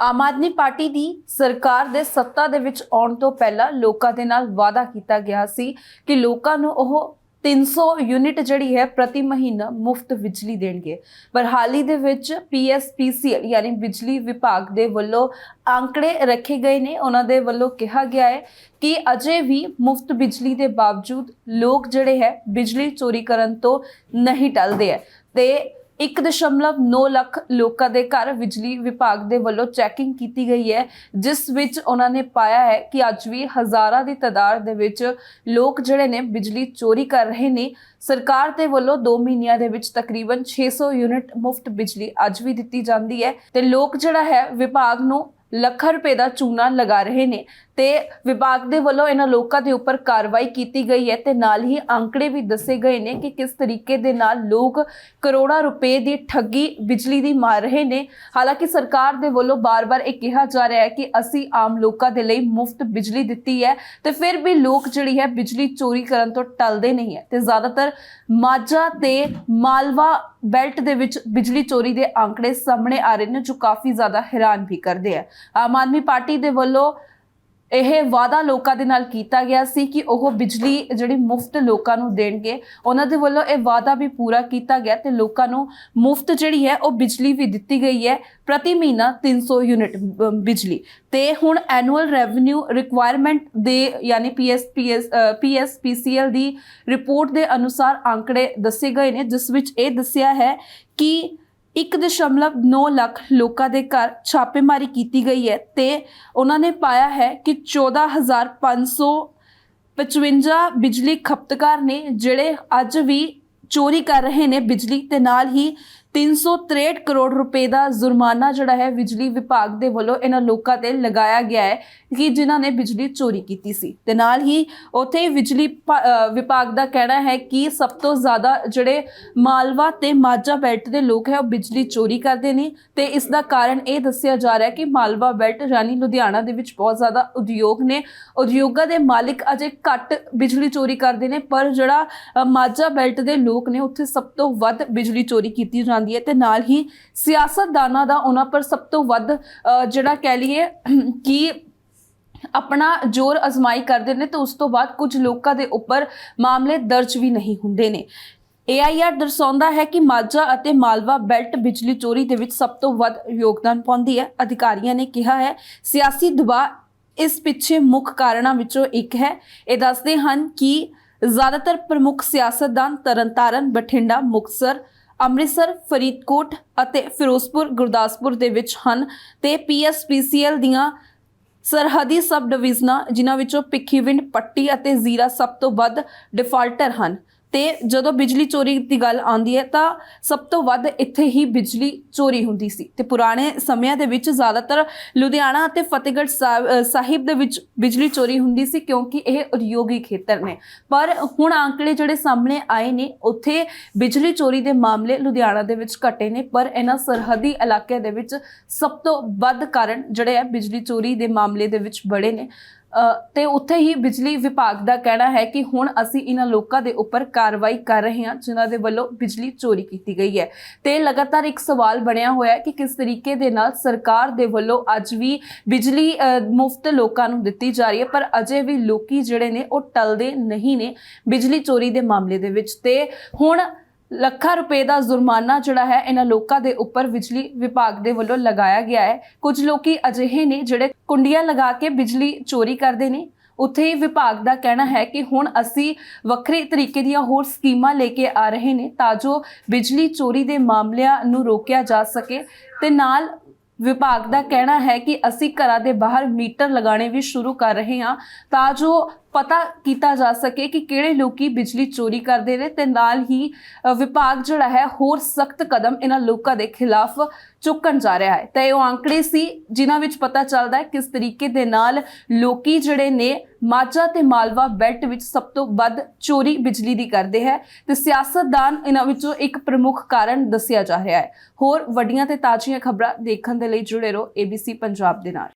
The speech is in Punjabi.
ਆਮ ਆਦਮੀ ਪਾਰਟੀ ਦੀ ਸਰਕਾਰ ਦੇ ਸੱਤਾ ਦੇ ਵਿੱਚ ਆਉਣ ਤੋਂ ਪਹਿਲਾਂ ਲੋਕਾਂ ਦੇ ਨਾਲ ਵਾਅਦਾ ਕੀਤਾ ਗਿਆ ਸੀ ਕਿ ਲੋਕਾਂ ਨੂੰ ਉਹ 300 ਯੂਨਿਟ ਜਿਹੜੀ ਹੈ ਪ੍ਰਤੀ ਮਹੀਨਾ ਮੁਫਤ ਬਿਜਲੀ ਦੇਣਗੇ। ਪਰ ਹਾਲ ਹੀ ਦੇ ਵਿੱਚ ਪੀਐਸਪੀਸੀਐਲ ਯਾਨੀ ਬਿਜਲੀ ਵਿਭਾਗ ਦੇ ਵੱਲੋਂ ਆંકੜੇ ਰੱਖੇ ਗਏ ਨੇ। ਉਹਨਾਂ ਦੇ ਵੱਲੋਂ ਕਿਹਾ ਗਿਆ ਹੈ ਕਿ ਅਜੇ ਵੀ ਮੁਫਤ ਬਿਜਲੀ ਦੇ ਬਾਵਜੂਦ ਲੋਕ ਜਿਹੜੇ ਹੈ ਬਿਜਲੀ ਚੋਰੀ ਕਰਨ ਤੋਂ ਨਹੀਂ ਟਲਦੇ ਹੈ। ਤੇ 1.9 ਲੱਖ ਲੋਕਾਂ ਦੇ ਘਰ ਬਿਜਲੀ ਵਿਭਾਗ ਦੇ ਵੱਲੋਂ ਚੈਕਿੰਗ ਕੀਤੀ ਗਈ ਹੈ, ਜਿਸ ਵਿੱਚ ਉਹਨਾਂ ਨੇ ਪਾਇਆ ਹੈ ਕਿ ਅੱਜ ਵੀ ਹਜ਼ਾਰਾਂ ਦੀ ਤਾਦਾਦ ਦੇ ਵਿੱਚ ਲੋਕ ਜਿਹੜੇ ਨੇ ਬਿਜਲੀ ਚੋਰੀ ਕਰ ਰਹੇ ਨੇ। ਸਰਕਾਰ ਦੇ ਵੱਲੋਂ 2 ਮਹੀਨਿਆਂ ਦੇ ਵਿੱਚ ਤਕਰੀਬਨ 600 ਯੂਨਿਟ ਮੁਫਤ ਬਿਜਲੀ ਅੱਜ ਵੀ ਦਿੱਤੀ ਜਾਂਦੀ ਹੈ ਤੇ ਲੋਕ ਜਿਹੜਾ ਹੈ ਵਿਭਾਗ ਨੂੰ ਲੱਖਾਂ ਰੁਪਏ ਦਾ ਚੂਨਾ ਲਗਾ ਰਹੇ ਨੇ ਤੇ ਵਿਭਾਗ ਦੇ ਵੱਲੋਂ ਇਹਨਾਂ ਲੋਕਾਂ ਦੇ ਉੱਪਰ ਕਾਰਵਾਈ ਕੀਤੀ ਗਈ ਹੈ ਤੇ ਨਾਲ ਹੀ ਅੰਕੜੇ ਵੀ ਦੱਸੇ ਗਏ ਨੇ ਕਿ ਕਿਸ ਤਰੀਕੇ ਦੇ ਨਾਲ ਲੋਕ ਕਰੋੜਾਂ ਰੁਪਏ ਦੀ ਠੱਗੀ ਬਿਜਲੀ ਦੀ ਮਾਰ ਰਹੇ ਨੇ। ਹਾਲਾਂਕਿ ਸਰਕਾਰ ਦੇ ਵੱਲੋਂ ਬਾਰ-ਬਾਰ ਇਹ ਕਿਹਾ ਜਾ ਰਿਹਾ ਹੈ ਕਿ ਅਸੀਂ ਆਮ ਲੋਕਾਂ ਦੇ ਲਈ ਮੁਫਤ ਬਿਜਲੀ ਦਿੱਤੀ ਹੈ ਤੇ ਫਿਰ ਵੀ ਲੋਕ ਜਿਹੜੀ ਹੈ ਬਿਜਲੀ ਚੋਰੀ ਕਰਨ ਤੋਂ ਟਲਦੇ ਨਹੀਂ ਹੈ ਤੇ ਜ਼ਿਆਦਾਤਰ ਮਾਝਾ ਤੇ ਮਾਲਵਾ ਬੈਲਟ ਦੇ ਵਿੱਚ ਬਿਜਲੀ ਚੋਰੀ ਦੇ ਅੰਕੜੇ ਸਾਹਮਣੇ ਆ ਰਹੇ ਨੇ, ਜੋ ਕਾਫੀ ਜ਼ਿਆਦਾ ਹੈਰਾਨ ਵੀ ਕਰਦੇ ਆ। ਆਮ ਆਦਮੀ ਪਾਰਟੀ ਦੇ ਵੱਲੋਂ ਇਹ ਵਾਅਦਾ ਲੋਕਾਂ ਦੇ ਨਾਲ ਕੀਤਾ ਗਿਆ ਸੀ ਕਿ ਉਹ ਬਿਜਲੀ ਜਿਹੜੀ ਮੁਫਤ ਲੋਕਾਂ ਨੂੰ ਦੇਣਗੇ। ਉਹਨਾਂ ਦੇ ਵੱਲੋਂ ਇਹ ਵਾਅਦਾ ਵੀ ਪੂਰਾ ਕੀਤਾ ਗਿਆ ਤੇ ਲੋਕਾਂ ਨੂੰ ਮੁਫਤ ਜਿਹੜੀ ਹੈ ਉਹ ਬਿਜਲੀ ਵੀ ਦਿੱਤੀ ਗਈ ਹੈ। ਪ੍ਰਤੀ ਮਹੀਨਾ 300 ਯੂਨਿਟ ਬਿਜਲੀ। ਤੇ ਹੁਣ ਐਨੂਅਲ ਰੈਵਨਿਊ ਰਿਕੁਆਇਰਮੈਂਟ ਦੇ ਯਾਨੀ ਪੀਐਸਪੀਐਸ ਪੀਐਸਪੀਸੀਐਲ ਦੀ ਰਿਪੋਰਟ ਦੇ ਅਨੁਸਾਰ ਅੰਕੜੇ ਦੱਸੇ ਗਏ ਨੇ, ਜਿਸ ਵਿੱਚ ਇਹ ਦੱਸਿਆ ਹੈ ਕਿ 1.9 ਲੱਖ ਲੋਕਾਂ ਦੇ ਘਰ ਛਾਪੇਮਾਰੀ ਕੀਤੀ ਗਈ ਹੈ ਤੇ ਉਹਨਾਂ ਨੇ ਪਾਇਆ ਹੈ ਕਿ 14555 ਬਿਜਲੀ ਖਪਤਕਾਰ ਨੇ ਜਿਹੜੇ ਅੱਜ ਵੀ ਚੋਰੀ ਕਰ ਰਹੇ ਨੇ ਬਿਜਲੀ ਤੇ ਨਾਲ ਹੀ 363 ਕਰੋੜ ਰੁਪਏ ਦਾ ਜੁਰਮਾਨਾ ਜਿਹੜਾ ਹੈ ਬਿਜਲੀ ਵਿਭਾਗ ਦੇ ਵੱਲੋਂ ਇਹਨਾਂ ਲੋਕਾਂ ਤੇ ਲਗਾਇਆ ਗਿਆ ਹੈ ਕਿ ਜਿਨ੍ਹਾਂ ਨੇ ਬਿਜਲੀ ਚੋਰੀ ਕੀਤੀ ਸੀ। ਤੇ ਨਾਲ ਹੀ ਉੱਥੇ ਬਿਜਲੀ ਪ- ਅ, ਵਿਭਾਗ ਦਾ ਕਹਿਣਾ ਹੈ ਕਿ ਸਭ ਤੋਂ ਜ਼ਿਆਦਾ ਜਿਹੜੇ ਮਾਲਵਾ ਤੇ ਮਾਝਾ ਬੈਲਟ ਦੇ ਲੋਕ ਹੈ ਉਹ ਬਿਜਲੀ ਚੋਰੀ ਕਰਦੇ ਨੇ ਤੇ ਇਸ ਦਾ ਕਾਰਨ ਇਹ ਦੱਸਿਆ ਜਾ ਰਿਹਾ ਹੈ ਕਿ ਮਾਲਵਾ ਬੈਲਟ ਯਾਨੀ ਲੁਧਿਆਣਾ ਦੇ ਵਿੱਚ ਬਹੁਤ ਜ਼ਿਆਦਾ ਉਦਯੋਗ ਨੇ। ਉਦਯੋਗਾਂ ਦੇ ਮਾਲਕ ਅਜੇ ਘੱਟ ਬਿਜਲੀ ਚੋਰੀ ਕਰਦੇ ਨੇ ਪਰ ਜਿਹੜਾ ਮਾਝਾ ਬੈਲਟ ਦੇ ਲੋਕ ਨੇ ਉੱਥੇ ਸਭ ਤੋਂ ਵੱਧ ਬਿਜਲੀ ਚੋਰੀ ਕੀਤੀ ਜਾਂਦੀ ਹੈ ਤੇ ਨਾਲ ਹੀ ਸਿਆਸਤਦਾਨਾਂ ਦਾ ਉਹਨਾਂ ਪਰ ਸਭ ਤੋਂ ਵੱਧ ਜਿਹੜਾ ਕਹਿ ਲਈਏ ਕਿ ਆਪਣਾ ਜ਼ੋਰ ਅਜ਼ਮਾਈ ਕਰਦੇ ਨੇ ਤੇ ਉਸ ਤੋਂ ਬਾਅਦ ਕੁਝ ਲੋਕਾਂ ਦੇ ਉੱਪਰ ਮਾਮਲੇ ਦਰਜ ਵੀ ਨਹੀਂ ਹੁੰਦੇ ਨੇ। AIR ਦਰਸਾਉਂਦਾ ਹੈ ਕਿ ਮਾਝਾ ਅਤੇ ਮਾਲਵਾ ਬੈਲਟ ਬਿਜਲੀ ਚੋਰੀ ਦੇ ਵਿੱਚ ਸਭ ਤੋਂ ਵੱਧ ਯੋਗਦਾਨ ਪਾਉਂਦੀ ਹੈ। ਅਧਿਕਾਰੀਆਂ ਨੇ ਕਿਹਾ ਹੈ, ਸਿਆਸੀ ਦਬਾਅ ਇਸ ਪਿੱਛੇ ਮੁੱਖ ਕਾਰਨਾਂ ਵਿੱਚੋਂ ਇੱਕ ਹੈ। ਇਹ ਦੱਸਦੇ ਹਨ ਕਿ ਜ਼ਿਆਦਾਤਰ ਪ੍ਰਮੁੱਖ ਸਿਆਸਤਦਾਨ ਤਰਨਤਾਰਨ, ਬਠਿੰਡਾ, ਮੁਕਤਸਰ ਅੰਮ੍ਰਿਤਸਰ, ਫਰੀਦਕੋਟ ਅਤੇ ਫਿਰੋਜ਼ਪੁਰ, ਗੁਰਦਾਸਪੁਰ ਦੇ ਵਿੱਚ ਹਨ ਤੇ ਪੀਐਸਪੀਸੀਐਲ ਦੀਆਂ ਸਰਹੱਦੀ ਸਬ ਡਿਵੀਜ਼ਨਾਂ ਜਿਨ੍ਹਾਂ ਵਿੱਚੋਂ ਭਿੱਖੀਵਿੰਡ, ਪੱਟੀ ਅਤੇ ਜ਼ੀਰਾ ਸਭ ਤੋਂ ਵੱਧ ਡਿਫਾਲਟਰ ਹਨ। ਤੇ ਜਦੋਂ ਬਿਜਲੀ ਚੋਰੀ ਦੀ ਗੱਲ ਆਉਂਦੀ ਹੈ ਤਾਂ ਸਭ ਤੋਂ ਵੱਧ ਇੱਥੇ ਹੀ ਬਿਜਲੀ ਚੋਰੀ ਹੁੰਦੀ ਸੀ ਤੇ ਪੁਰਾਣੇ ਸਮਿਆਂ ਦੇ ਵਿੱਚ ਜ਼ਿਆਦਾਤਰ ਲੁਧਿਆਣਾ ਅਤੇ ਫਤਿਹਗੜ੍ਹ ਸਾਹਿਬ ਸਾਹਿਬ ਦੇ ਵਿੱਚ ਬਿਜਲੀ ਚੋਰੀ ਹੁੰਦੀ ਸੀ ਕਿਉਂਕਿ ਇਹ ਉਦਯੋਗੀ ਖੇਤਰ ਨੇ। ਪਰ ਹੁਣ ਆંકੜੇ ਜਿਹੜੇ ਸਾਹਮਣੇ ਆਏ ਨੇ, ਉੱਥੇ ਬਿਜਲੀ ਚੋਰੀ ਦੇ ਮਾਮਲੇ ਲੁਧਿਆਣਾ ਦੇ ਵਿੱਚ ਘਟੇ ਨੇ, ਪਰ ਇਹਨਾਂ ਸਰਹੱਦੀ ਇਲਾਕਿਆਂ ਦੇ ਵਿੱਚ ਸਭ ਤੋਂ ਵੱਧ ਕਾਰਨ ਜਿਹੜੇ ਆ ਬਿਜਲੀ ਚੋਰੀ ਦੇ ਮਾਮਲੇ ਦੇ ਵਿੱਚ ਬੜੇ ਨੇ। ਤੇ ਉੱਥੇ ਹੀ ਬਿਜਲੀ ਵਿਭਾਗ ਦਾ ਕਹਿਣਾ ਹੈ ਕਿ ਹੁਣ ਅਸੀਂ ਇਹਨਾਂ ਲੋਕਾਂ ਦੇ ਉੱਪਰ ਕਾਰਵਾਈ ਕਰ ਰਹੇ ਹਾਂ, ਜਿਨ੍ਹਾਂ ਦੇ ਵੱਲੋਂ ਬਿਜਲੀ ਚੋਰੀ ਕੀਤੀ ਗਈ ਹੈ। ਤੇ ਲਗਾਤਾਰ ਇੱਕ ਸਵਾਲ ਬਣਿਆ ਹੋਇਆ ਹੈ ਕਿ ਕਿਸ ਤਰੀਕੇ ਦੇ ਨਾਲ ਸਰਕਾਰ ਦੇ ਵੱਲੋਂ ਅੱਜ ਵੀ ਬਿਜਲੀ ਮੁਫਤ ਲੋਕਾਂ ਨੂੰ ਦਿੱਤੀ ਜਾ ਰਹੀ ਹੈ, ਪਰ ਅਜੇ ਵੀ ਲੋਕੀ ਜਿਹੜੇ ਨੇ ਉਹ ਟਲਦੇ ਨਹੀਂ ਨੇ ਬਿਜਲੀ ਚੋਰੀ ਦੇ ਮਾਮਲੇ ਦੇ ਵਿੱਚ। ਤੇ ਹੁਣ ਲੱਖਾਂ ਰੁਪਏ ਦਾ ਜੁਰਮਾਨਾ ਜਿਹੜਾ ਹੈ ਇਹਨਾਂ ਲੋਕਾਂ ਦੇ ਉੱਪਰ ਬਿਜਲੀ ਵਿਭਾਗ ਦੇ ਵੱਲੋਂ ਲਗਾਇਆ ਗਿਆ ਹੈ। ਕੁਝ ਲੋਕੀ ਅਜਿਹੇ ਨੇ ਜਿਹੜੇ ਕੁੰਡੀਆਂ ਲਗਾ ਕੇ ਬਿਜਲੀ ਚੋਰੀ ਕਰਦੇ ਨੇ। ਉੱਥੇ ਹੀ ਵਿਭਾਗ ਦਾ ਕਹਿਣਾ ਹੈ ਕਿ ਹੁਣ ਅਸੀਂ ਵੱਖਰੇ ਤਰੀਕੇ ਦੀਆਂ ਹੋਰ ਸਕੀਮਾਂ ਲੈ ਕੇ ਆ ਰਹੇ ਨੇ ਤਾਂ ਜੋ ਬਿਜਲੀ ਚੋਰੀ ਦੇ ਮਾਮਲਿਆਂ ਨੂੰ ਰੋਕਿਆ ਜਾ ਸਕੇ। ਤੇ ਨਾਲ ਵਿਭਾਗ ਦਾ ਕਹਿਣਾ ਹੈ ਕਿ ਅਸੀਂ ਘਰਾਂ ਦੇ ਬਾਹਰ ਮੀਟਰ ਲਗਾਉਣੇ ਵੀ ਸ਼ੁਰੂ ਕਰ ਰਹੇ ਹਾਂ ਤਾਂ ਜੋ ਪਤਾ ਕੀਤਾ ਜਾ ਸਕੇ ਕਿ ਕਿਹੜੇ ਲੋਕੀ ਬਿਜਲੀ ਚੋਰੀ ਕਰਦੇ ਨੇ ਤੇ ਨਾਲ ਹੀ ਵਿਭਾਗ ਜਿਹੜਾ ਹੈ ਹੋਰ ਸਖਤ ਕਦਮ ਇਹਨਾਂ ਲੋਕਾਂ ਦੇ ਖਿਲਾਫ ਚੁੱਕਣ ਜਾ ਰਿਹਾ ਹੈ। ਤਾਂ ਇਹ ਉਹ ਅੰਕੜੇ ਸੀ ਜਿਨ੍ਹਾਂ ਵਿੱਚ ਪਤਾ ਚੱਲਦਾ ਹੈ ਕਿਸ ਤਰੀਕੇ ਦੇ ਨਾਲ ਲੋਕੀ ਜਿਹੜੇ ਨੇ ਮਾਝਾ ਤੇ ਮਾਲਵਾ ਬੈਲਟ ਵਿੱਚ ਸਭ ਤੋਂ ਵੱਧ ਚੋਰੀ ਬਿਜਲੀ ਦੀ ਕਰਦੇ ਹੈ ਤੇ ਸਿਆਸਤਦਾਨ ਇਹਨਾਂ ਵਿੱਚੋਂ ਇੱਕ ਪ੍ਰਮੁੱਖ ਕਾਰਨ ਦੱਸਿਆ ਜਾ ਰਿਹਾ ਹੈ। ਹੋਰ ਵੱਡੀਆਂ ਤੇ ਤਾਜ਼ੀਆਂ ਖਬਰਾਂ ਦੇਖਣ ਦੇ ਲਈ ਜੁੜੇ ਰਹੋ ABC ਪੰਜਾਬ ਦੇ ਨਾਲ।